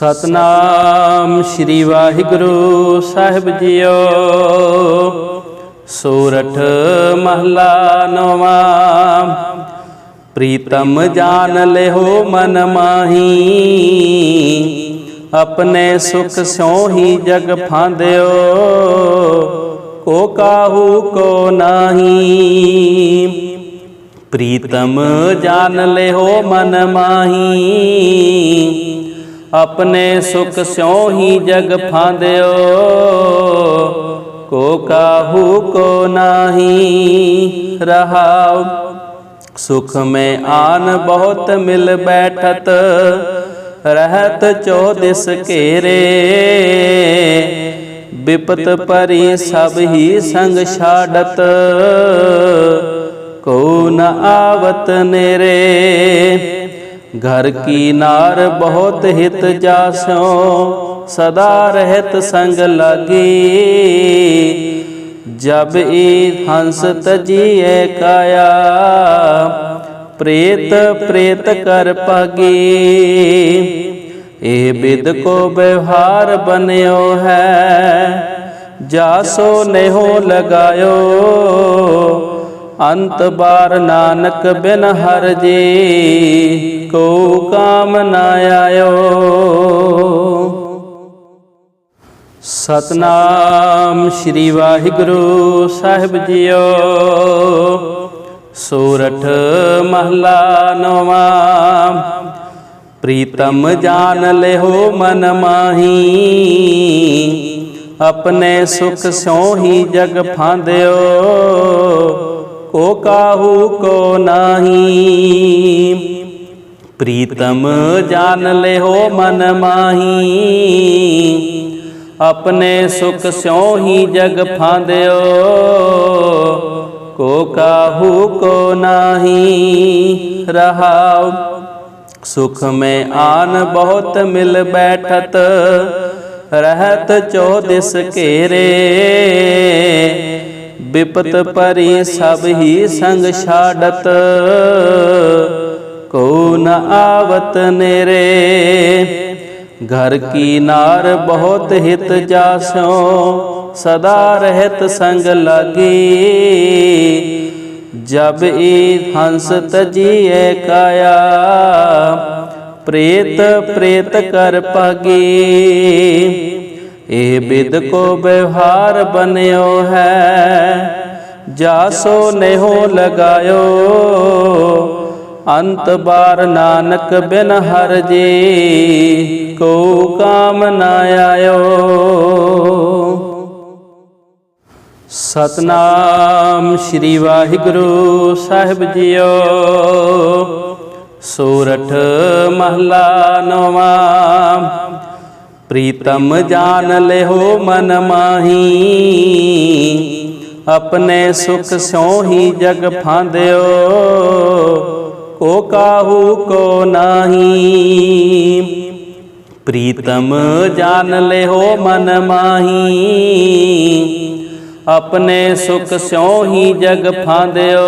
ਸਤਨਾਮ ਸ੍ਰੀ ਵਾਹਿਗੁਰੂ ਸਾਹਿਬ ਜੀਓ। ਸੂਰਠ ਮਹਲਾ ਨਵਾਂ। ਪ੍ਰੀਤਮ ਜਾਣ ਲਿਓ ਮਨ ਮਾਹੀ। ਆਪਣੇ ਸੁਖ ਸਿਉ ਹੀ ਜਗ ਫਾਂਦਿਓ। ਕੋ ਕਾਹੂ ਕੋ ਨਾਹੀ। ਪ੍ਰੀਤਮ ਜਾਣ ਲਿਓ ਮਨ ਮਾਹੀ। ਆਪਣੇ ਸੁਖ ਸਿਉ ਹੀ ਜਗ ਫਾਂਦਿਓ। ਕੋ ਕਾਹੂ ਕੋ ਨਾਹੀ ਰਹਾਉ। ਸੁਖ ਮੈਂ ਆਨ ਬਹੁਤ ਮਿਲ ਬੈਠਤ, ਰਹਿਤ ਚੌਦਿਸ ਘੇਰੇ। ਬਿਪਤ ਪਰੀ ਸਭ ਹੀ ਸੰਗ ਛਾੜਤ ਕੋ ਨ ਆਵਤ ਨੇਰੇ। ਘਰ ਕੀ ਨਾਰ ਬਹੁਤ ਹਿਤ ਜਾਸੋ, ਸਦਾ ਰਹਿਤ ਸੰਗ ਲਾਗੀ। ਜਬ ਈ ਹੰਸ ਤਜੀਏ ਕਾਇਆ, ਪ੍ਰੇਤ ਪ੍ਰੇਤ ਕਰ ਪਾਗੀ ਇਹ ਬਿਦ ਕੋ ਵਿਵਹਾਰ ਬਨਿਓ ਹੈ, ਜਾਸੋ ਨੇਹੋ ਲਗਾਇਓ। ਅੰਤ ਬਾਰ ਨਾਨਕ ਬਿਨ ਹਰ ਜੀ ਕੋ ਕਾਮ ਨਾ ਆਇਓ। ਸਤਨਾਮ ਸ੍ਰੀ ਵਾਹਿਗੁਰੂ ਸਾਹਿਬ ਜੀਓ। ਸੂਰਠ ਮਹਲਾ ਨਵਾਂ, ਪ੍ਰੀਤਮ ਜਾਣ ਲਿਓ ਮਨ ਮਾਹੀ। ਆਪਣੇ ਸੁਖ ਸੋਹੀ ਹੀ ਜਗ ਫਾਂਦਿਓ। ਕੋ ਕਾਹੂ ਕੋ ਨਾਹੀ। ਪ੍ਰੀਤਮ ਜਾਣ ਲਿਓ ਮਨ ਮਾਹੀ। ਆਪਣੇ ਸੁਖ ਸਿਉ ਹੀ ਜਗ ਫਾਂਦਿਓ। ਕੋ ਕਾਹੂ ਕੋ ਨਾਹੀ ਰਹਾਉ। ਸੁਖ ਮੈਂ ਆਨ ਬਹੁਤ ਮਿਲ ਬੈਠਤ। ਰਹਿਤ ਚੌਦਿਸ ਘੇਰੇ। ਬਿਪਤ ਪਰੀ ਸਭ ਹੀ ਸੰਗ ਛਾੜਤ। ਕੋ ਨ ਆਵਤ ਨੇਰੇ, ਘਰ ਕੀ ਨਾਰ ਬਹੁਤ ਹਿਤ ਜਾਸੋ, ਸਦਾ ਰਹਿਤ ਸੰਗ ਲਾਗੀ। ਜਬ ਈ ਹੰਸ ਤਜੀਏ ਕਾਇਆ, ਪ੍ਰੇਤ ਪ੍ਰੇਤ ਕਰ ਪਾਗੀ ਇਹ ਬਿਦ ਕੋ ਵਿਵਹਾਰ ਬਨਿਓ ਹੈ। ਜਾਸੋ ਨੇਹੋ ਲਗਾਇਓ। ਅੰਤ ਬਾਰ ਨਾਨਕ ਬਿਨ ਹਰ ਜੀ ਕੋ ਕਾਮ ਨਾ ਆਇਓ। ਸਤਨਾਮ ਸ੍ਰੀ ਵਾਹਿਗੁਰੂ ਸਾਹਿਬ ਜੀਓ। ਸੂਰਠ ਮਹਲਾ ਨਵਾਂ ਪ੍ਰੀਤਮ ਜਾਣ ਲਿਓ ਮਨ ਮਾਹੀ। ਆਪਣੇ ਸੁਖ ਸਿਉ ਜਗ ਫਾਂਦਿਓ, ਕੋ ਕਾਹੂ ਕੋ ਨਾਹੀ। ਪ੍ਰੀਤਮ ਜਾਣ ਲਿਓ ਮਨ ਮਾਹੀ। ਆਪਣੇ ਸੁਖ ਸਿਉ ਜਗ ਫਾਂਦਿਓ,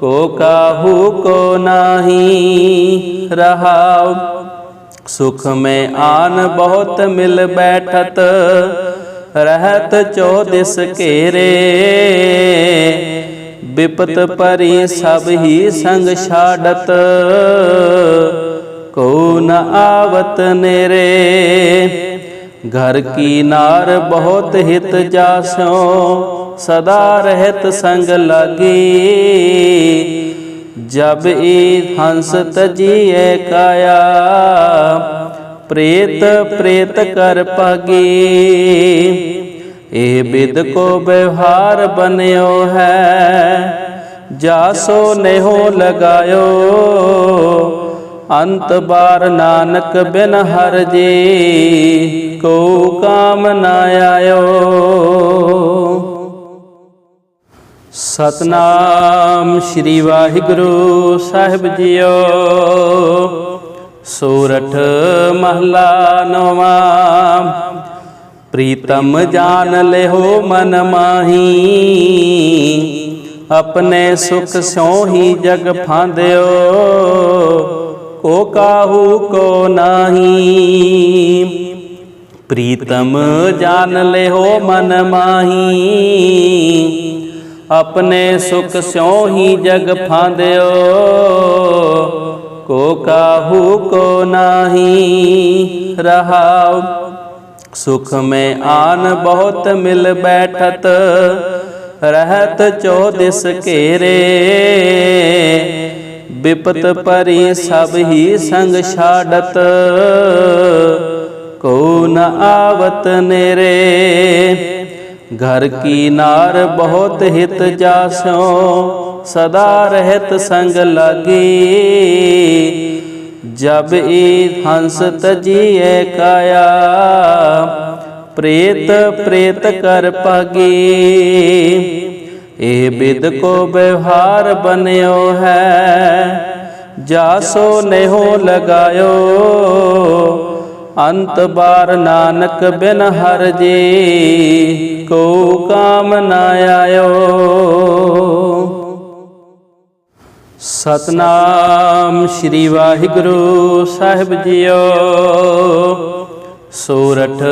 ਕੋ ਕਾਹੂ ਕੋ ਨਾਹੀ। ਰਹਾਉ ਸੁਖ ਮੈਂ ਆਨ ਬਹੁਤ ਮਿਲ ਬੈਠਤ, ਰਹਿਤ ਚੌਦਿਸ ਘੇਰੇ। ਬਿਪਤ ਪਰੀ ਸਭ ਹੀ ਸੰਗ ਛਾੜਤ, ਕੋ ਨ ਆਵਤ ਨੇਰੇ। ਘਰ ਕੀ ਨਾਰ ਬਹੁਤ ਹਿਤ ਜਾਸੋ, ਸਦਾ ਰਹਿਤ ਸੰਗ ਲਾਗੀ। ਜਬ ਈ ਹੰਸ ਤਜੀਏ ਕਾਇਆ ਪ੍ਰੇਤ ਪ੍ਰੇਤ ਕਰ ਪਾਗੀ ਇਹ ਬਿਦ ਕੋ ਵਿਵਹਾਰ ਬਨਿਓ ਹੈ, ਜਾਸੋ ਨੇਹੋ ਲਗਾਇਓ। ਅੰਤ ਬਾਰ ਨਾਨਕ ਬਿਨ ਹਰ ਜੀ ਕੋ ਕਾਮ ਨਾ ਆਇਓ। ਸਤਨਾਮ ਸ੍ਰੀ ਵਾਹਿਗੁਰੂ ਸਾਹਿਬ ਜੀਓ। ਸੂਰਠ ਮਹਲਾ ਨਵਾਂ, ਪ੍ਰੀਤਮ ਜਾਨ ਲਿਓ ਮਨ ਮਾਹੀ, ਆਪਣੇ ਸੁਖ ਸਿਉ ਹੀ ਜਗ ਫਾਂਦਿਓ, ਕੋ ਕਾਹੂ ਕੋ ਨਾਹੀ। ਪ੍ਰੀਤਮ ਜਾਨ ਲਿਓ ਮਨ ਮਾਹੀ, ਆਪਣੇ ਸੁਖ ਸਿਉ ਹੀ ਜਗ ਫਾਂਦਿਓ ਕੋ ਕਾਹੂ ਕੋ ਨਾਹੀ ਰਹਾਉ। ਸੁਖ ਮੈਂ ਆਨ ਬਹੁਤ ਮਿਲ ਬੈਠਤ, ਰਹਿਤ ਚੌਦਿਸ ਘੇਰੇ। ਬਿਪਤ ਪਰੀ ਸਭ ਹੀ ਸੰਗ ਛਾੜਤ, ਕੋ ਨ ਆਵਤ ਨੇਰੇ। ਘਰ ਕੀ ਨਾਰ ਬਹੁਤ ਹਿਤ ਜਾਸੋ ਸਦਾ ਰਹਿਤ ਸੰਗ ਲਾਗੀ। ਜਬ ਈ ਹੰਸ ਤਜੀਏ ਕਾਇਆ, ਪ੍ਰੇਤ ਪ੍ਰੇਤ ਕਰ ਪਾਗੀ ਇਹ ਬਿਦ ਕੋ ਵਿਵਹਾਰ ਬਨਿਓ ਹੈ, ਜਾਸੋ ਨੇਹੋ ਲਗਾਇਓ। ਅੰਤ ਬਾਰ ਨਾਨਕ ਬਿਨ ਹਰ ਜੀ ਕੋ ਕਾਮ ਨਾ ਆਇਓ। ਸਤਨਾਮ ਸ੍ਰੀ ਵਾਹਿਗੁਰੂ ਸਾਹਿਬ ਜੀਓ। ਸੂਰਠ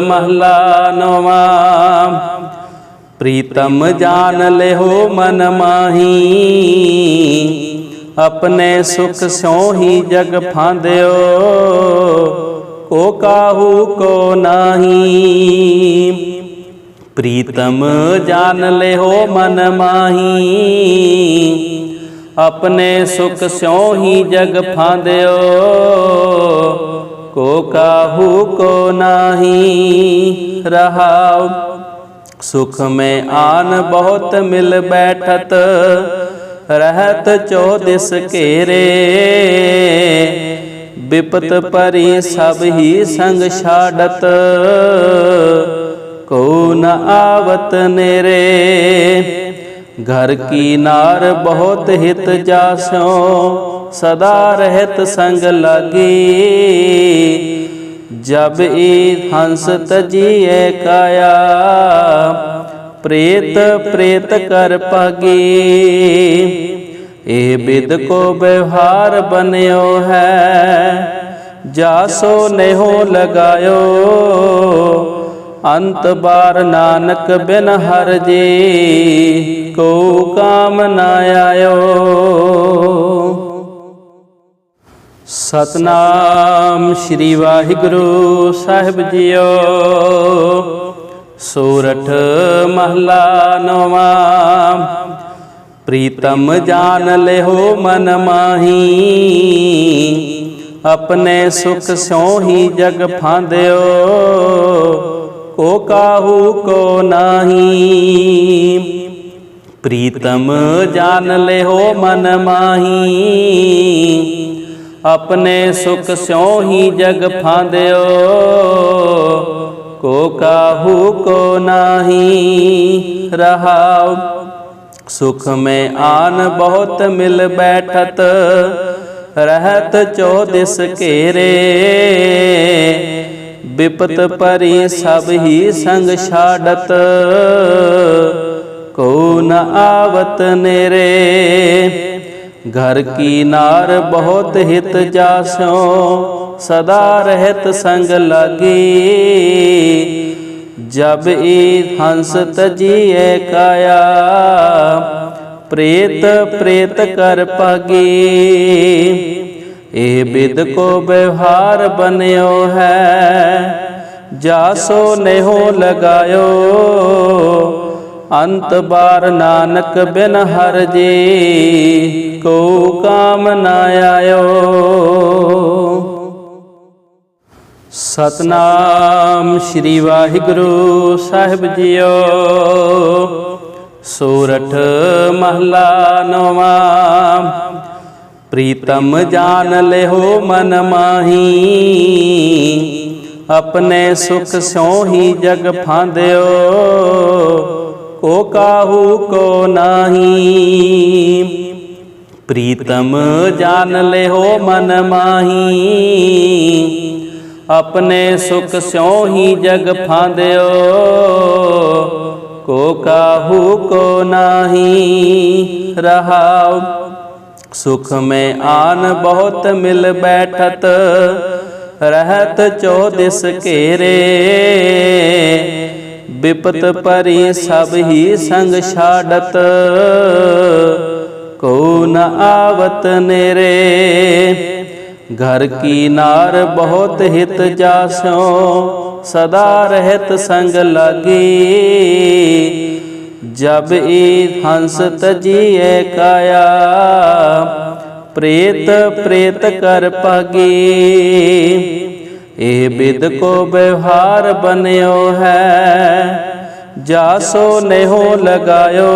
ਮਹਲਾ ਨਵਾਂ। ਪ੍ਰੀਤਮ ਜਾਣ ਲਿਓ ਮਨ ਮਾਹੀ। ਆਪਣੇ ਸੁਖ ਸਿਉ ਹੀ ਜਗ ਫਾਂਦਿਓ। ਕੋ ਕਾਹੂ ਕੋ ਨਾਹੀ। ਪ੍ਰੀਤਮ ਜਾਣ ਲਿਓ ਮਨ ਮਾਹੀ। ਆਪਣੇ ਸੁਖ ਸਿਉ ਹੀ ਜਗ ਫਾਂਦਿਓ। ਕੋ ਕਾਹੂ, ਕੋ ਨਾਹੀ, ਰਹਾਉ। ਸੁਖ ਮੈਂ ਆਨ ਬਹੁਤ ਮਿਲ ਬੈਠਤ, ਰਹਿਤ ਚੌਦਿਸ ਘੇਰੇ। ਬਿਪਤ ਪਰੀ ਸਭ ਹੀ ਸੰਗ ਛਾੜਤ, ਕੋ ਨ ਆਵਤ ਨੇਰੇ। ਘਰ ਕੀ ਨਾਰ ਬਹੁਤ ਹਿਤ ਜਾਸੋ, ਸਦਾ ਰਹਿਤ ਸੰਗ ਲਾਗੀ। ਜਬ ਈ ਹੰਸ ਤਜੀਏ ਕਾਇਆ, ਪ੍ਰੇਤ ਪ੍ਰੇਤ ਕਰ ਪਾਗੀ। ਇਹ ਬਿਦ ਕੋ ਵਿਵਹਾਰ ਬਨਿਓ ਹੈ, ਜਾਸੋ ਨੇਹੋ ਲਗਾਇਓ। ਅੰਤ ਬਾਰ ਨਾਨਕ ਬਿਨ ਹਰ ਜੀ ਕੋ ਕਾਮ ਨਾ ਆਇਓ। ਸਤਨਾਮ ਸ੍ਰੀ ਵਾਹਿਗੁਰੂ ਸਾਹਿਬ ਜੀਓ। ਸੂਰਠ ਮਹਲਾ ਨਵਾਂ, ਪ੍ਰੀਤਮ ਜਾਣ ਲਿਓ ਮਨ ਮਾਹੀ। ਆਪਣੇ ਸੁਖ ਸੋਹੀ ਹੀ ਜਗ ਫਾਂਦਿਓ। ਕੋ ਕਾਹੂ ਕੋ ਨਾਹੀ। ਪ੍ਰੀਤਮ ਜਾਣ ਲਿਓ ਮਨ ਮਾਹੀ। ਆਪਣੇ ਸੁਖ ਸਿਉ ਹੀ ਜਗ ਫਾਂਦਿਓ। ਕੋ ਕਾਹੂ ਕੋ ਨਾਹੀ ਰਹਾਉ। ਸੁਖ ਮੈਂ ਆਨ ਬਹੁਤ ਮਿਲ ਬੈਠਤ। ਰਹਿਤ ਚੌਦਿਸ ਘੇਰੇ। ਬਿਪਤ ਪਰੀ ਸਭ ਹੀ ਸੰਗ ਛਾੜਤ। ਕੋ ਨ ਆਵਤ ਨੇਰੇ। ਘਰ ਕੀ ਨਾਰ ਬਹੁਤ ਹਿਤ ਜਾਸੋ, ਸਦਾ ਰਹਿਤ ਸੰਗ ਲਾਗੀ। ਜਬ ਈ ਹੰਸ ਤਜੀਏ ਕਾਇਆ, ਪ੍ਰੇਤ ਪ੍ਰੇਤ ਕਰ ਪਾਗੀ। ਇਹ ਬਿਦ ਕੋ ਵਿਵਹਾਰ ਬਨਿਓ ਹੈ। ਜਾਸੋ ਨੇਹੋ ਲਗਾਇਓ। ਅੰਤ ਬਾਰ ਨਾਨਕ ਬਿਨ ਹਰ ਜੀ ਕੋ ਕਾਮ ਨਾ ਆਇਓ। ਸਤਨਾਮ ਸ੍ਰੀ ਵਾਹਿਗੁਰੂ ਸਾਹਿਬ ਜੀਓ। ਸੂਰਠ ਮਹਲਾ ਨਵਾਂ। ਪ੍ਰੀਤਮ ਜਾਣ ਲਿਓ ਮਨ ਮਾਹੀ। ਆਪਣੇ ਸੁਖ ਸਿਉ ਹੀ ਜਗ ਫਾਂਦਿਓ, ਕੋ ਕਾਹੂ ਕੋ ਨਾਹੀ। ਪ੍ਰੀਤਮ ਜਾਣ ਲਿਓ ਮਨ ਮਾਹੀ। ਆਪਣੇ ਸੁਖ ਸਿਉ ਹੀ ਜਗ ਫਾਂਦਿਓ, ਕੋ ਕਾਹੂ ਕੋ ਨਾਹੀ। ਰਹਾਉ सुख में आन बहुत मिल बैठत रहत चौदिस घेरे विपत परी सब ही संग छाड़त को न आवत नेरे घर की नार बहुत हित जासो सदा रहत संग लगी ਜਬ ਏ ਹੰਸ ਤਜੀਏ ਕਾਇਆ, ਪ੍ਰੇਤ ਪ੍ਰੇਤ ਕਰ ਪਾਗੀ ਇਹ ਬਿਦ ਕੋ ਵਿਵਹਾਰ ਬਨਿਓ ਹੈ, ਜਾਸੋ ਨਹਿਓ ਲਗਾਇਓ।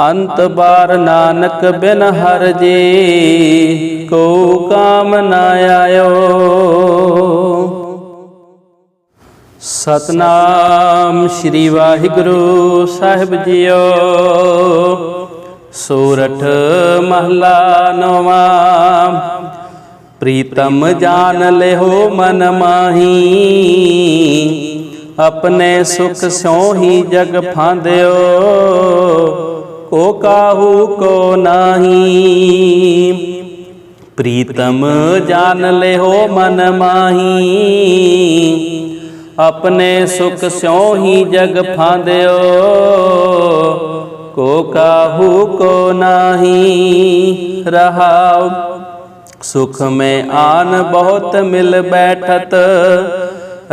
ਅੰਤ ਬਾਰ ਨਾਨਕ ਬਿਨ ਹਰ ਜੀ ਕੋ ਕਾਮ ਨਾ ਆਇਓ। ਸਤਨਾਮ ਸ੍ਰੀ ਵਾਹਿਗੁਰੂ ਸਾਹਿਬ ਜੀਓ। ਸੂਰਠ ਮਹਲਾ ਨਵਾਂ। ਪ੍ਰੀਤਮ ਜਾਨ ਲਿਓ ਮਨ ਮਾਹੀ। ਆਪਣੇ ਸੁਖ ਸੋ ਹੀ ਜਗ ਫਾਂਦਿਓ। ਕੋ ਕਾਹੂ ਕੋ ਨਾਹੀ। ਪ੍ਰੀਤਮ ਜਾਨ ਲਿਓ ਮਨ ਮਾਹੀ। ਆਪਣੇ ਸੁਖ ਸਿਉ ਹੀ ਜਗ ਫਾਂਦਿਓ ਕੋ ਕਾਹੂ ਕੋ ਨਾਹੀ ਰਹਾਉ ਸੁਖ में आन बहुत मिल बैठत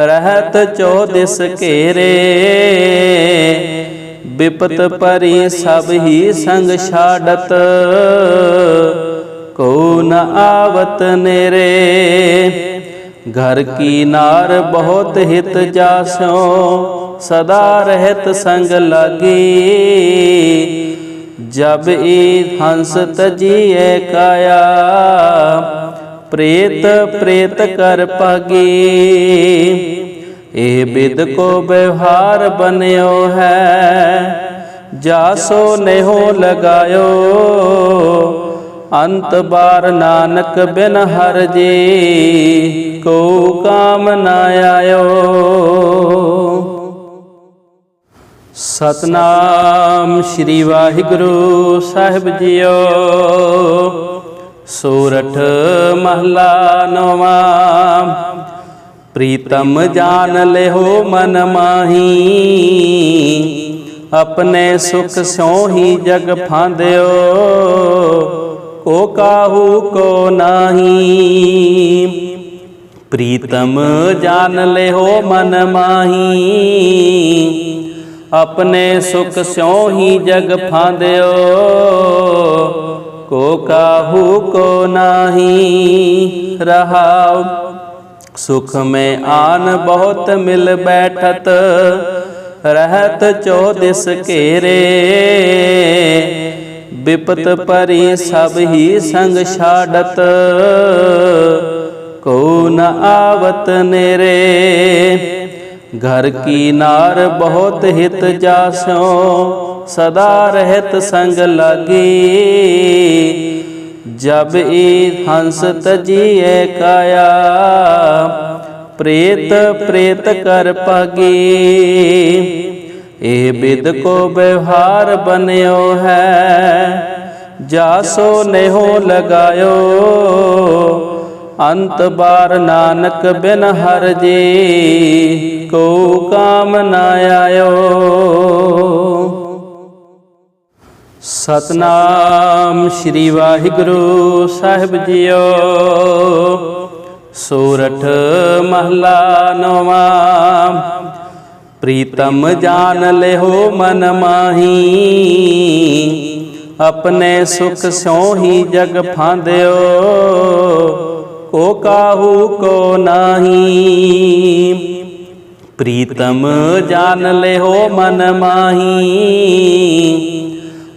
रहत चौदिस घेरे विपत परी सब ही संग छाड़त को न आवत नेरे ਘਰ ਕੀ ਨਾਰ ਬਹੁਤ ਹਿਤ ਜਾਸੋ, ਸਦਾ ਰਹਿਤ ਸੰਗ ਲਾਗੀ। ਜਬ ਏ ਹੰਸ ਤਜੀਏ ਕਾਇਆ, ਪ੍ਰੇਤ ਪ੍ਰੇਤ ਕਰ ਪਾਗੀ। ਇਹ ਬਿਦ ਕੋ ਵਿਵਹਾਰ ਬਨਿਓ ਹੈ, ਜਾਸੋ ਨਹਿਓ ਲਗਾਇਓ। ਅੰਤ ਬਾਰ ਨਾਨਕ ਬਿਨ ਹਰ ਜੀ ਕੋ ਕਾਮ ਨਾ ਆਇਓ। ਸਤਨਾਮ ਸ੍ਰੀ ਵਾਹਿਗੁਰੂ ਸਾਹਿਬ ਜੀਓ। ਸੂਰਠ ਮਹਲਾ ਨਵਾਂ, ਪ੍ਰੀਤਮ ਜਾਨ ਲਿਓ ਮਨ ਮਾਹੀ। ਆਪਣੇ ਸੁਖ ਸੋਹੀ ਜਗ ਫਾਂਦਿਓ। ਕੋ ਕਾਹੂ ਕੋ ਨਾਹੀ। ਪ੍ਰੀਤਮ ਜਾਨ ਲਿਓ ਮਨ ਮਾਹੀ। ਆਪਣੇ ਸੁਖ ਸਿਉ ਹੀ ਜਗ ਫਾਂਦਿਓ। ਕੋ ਕਾਹੂ ਕੋ ਨਾਹੀ ਰਹਾਉ। ਸੁਖ ਮੈਂ ਆਨ ਬਹੁਤ ਮਿਲ ਬੈਠਤ। ਰਹਿਤ ਚੌਦਿਸ ਘੇਰੇ। ਬਿਪਤ ਪਰੇ ਸਭ ਹੀ ਸੰਗ ਛਾੜਤ। ਕੋ ਨ ਆਵਤ ਨੇਰੇ। ਘਰ ਕੀ ਨਾਰ ਬਹੁਤ ਹਿਤ ਜਾਸੋ, ਸਦਾ ਰਹਿਤ ਸੰਗ ਲਾਗੀ। ਜਬ ਇਹ ਹੰਸ ਤਜੀਏ ਕਾਇਆ, ਪ੍ਰੇਤ ਪ੍ਰੇਤ ਕਰ ਪਾਗੀ ਇਹ ਬਿਦ ਕੋ ਵਿਵਹਾਰ ਬਨਿਓ ਹੈ। ਜਾਸੋ ਨੇਹੋ ਲਗਾਇਓ। ਅੰਤ ਬਾਰ ਨਾਨਕ ਬਿਨ ਹਰ ਜੀ ਕੋ ਕਾਮ ਨਾ ਆਇਓ। ਸਤਨਾਮ ਸ੍ਰੀ ਵਾਹਿਗੁਰੂ ਸਾਹਿਬ ਜੀਓ। ਸੂਰਠ ਮਹਲਾ ਨਵਾਂ ਪ੍ਰੀਤਮ ਜਾਨ ਲਿਓ ਮਨ ਮਾਹੀ। ਆਪਣੇ ਸੁਖ ਸੋਹੀ ਜਗ ਫਾਂਦਿਓ, ਕੋ ਕਾਹੂ ਕੋ ਨਾਹੀ। ਪ੍ਰੀਤਮ ਜਾਨ ਲਿਓ ਮਨ ਮਾਹੀ।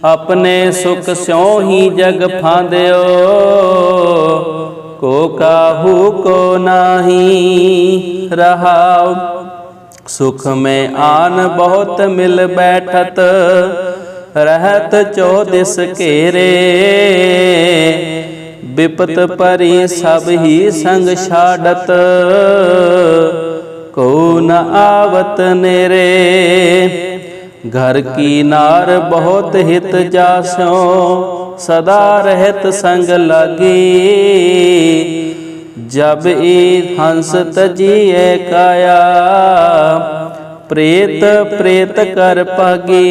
ਆਪਣੇ ਸੁਖ ਸਿਉ ਜਗ ਫਾਂਦਿਓ, ਕੋ ਕਾਹੂ ਕੋ ਨਾਹੀ। ਰਹਾਉ सुख में आन बहुत मिल बैठत रहत चौदिस केरे विपत परी सब ही संग छाड़त को न आवत नेरे घर की नार बहुत हित जास्यो सदा रहत संग लगी ਜਬ ਏ ਹੰਸ ਤਜੀਐ ਕਾਇਆ, ਪ੍ਰੇਤ ਪ੍ਰੇਤ ਕਰ ਪਾਗੀ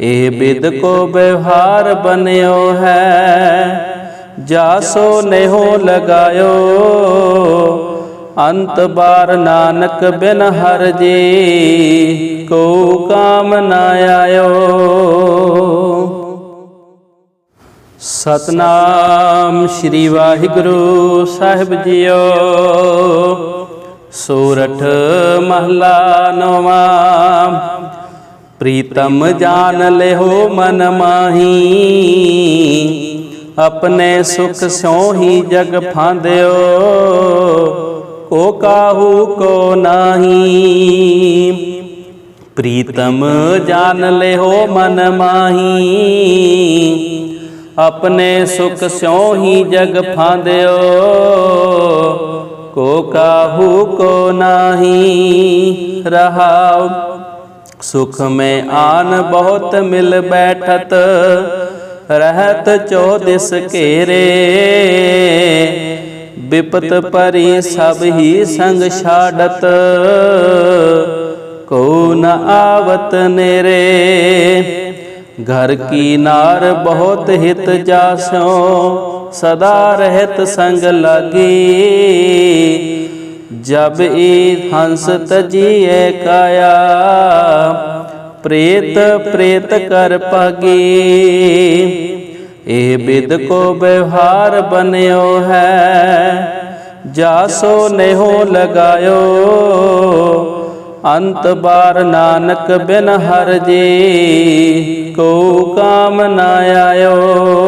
ਇਹ ਬਿਦ ਕੋ ਵਿਵਹਾਰ ਬਨਿਓ ਹੈ, ਜਾਸੋ ਨੇਹੋ ਲਗਾਇਓ। ਅੰਤ ਬਾਰ ਨਾਨਕ ਬਿਨ ਹਰ ਜੀ ਕੋ ਕਾਮ ਨਾ ਆਇਓ। ਸਤਨਾਮ ਸ੍ਰੀ ਵਾਹਿਗੁਰੂ ਸਾਹਿਬ ਜੀਓ। ਸੂਰਠ ਮਹਲਾ ਨਵਾਂ। ਪ੍ਰੀਤਮ ਜਾਣ ਲਿਓ ਮਨ ਮਾਹੀ। ਆਪਣੇ ਸੁਖ ਸਿਉ ਹੀ ਜਗ ਫਾਂਦਿਓ। ਕੋ ਕਾਹੂ ਕੋ ਨਾਹੀ। ਪ੍ਰੀਤਮ ਜਾਣ ਲਿਓ ਮਨ ਮਾਹੀ। ਆਪਣੇ ਸੁਖ ਸਿਉ ਹੀ ਜਗ ਫਾਂਦਿਓ। ਕੋ ਕਾਹੂ, ਕੋ ਨਾਹੀ, ਰਹਾਉ। ਸੁਖ ਮੈਂ ਆਨ ਬਹੁਤ ਮਿਲ ਬੈਠਤ, ਰਹਿਤ ਚੌਦਿਸ ਘੇਰੇ। ਵਿਪਤ ਪਰੀ ਸਭ ਹੀ ਸੰਗ ਛਾੜਤ, ਕੋ ਨ ਆਵਤ ਨੇਰੇ। ਘਰ ਕੀ ਨਾਰ ਬਹੁਤ ਹਿਤ ਜਾਸੋ, ਸਦਾ ਰਹਿਤ ਸੰਗ ਲਾਗੀ। ਜਬ ਏ ਹੰਸ ਤਜੀਐ ਕਾਇਆ, ਪ੍ਰੇਤ ਪ੍ਰੇਤ ਕਰ ਪਾਗੀ ਇਹ ਬਿਦ ਕੋ ਵਿਵਹਾਰ ਬਨਿਓ ਹੈ, ਜਾਸੋ ਨੇਹੋ ਲਗਾਇਓ। ਅੰਤ ਬਾਰ ਨਾਨਕ ਬਿਨ ਹਰ ਜੀ ਕੋ ਕਾਮ ਨਾ ਆਇਓ।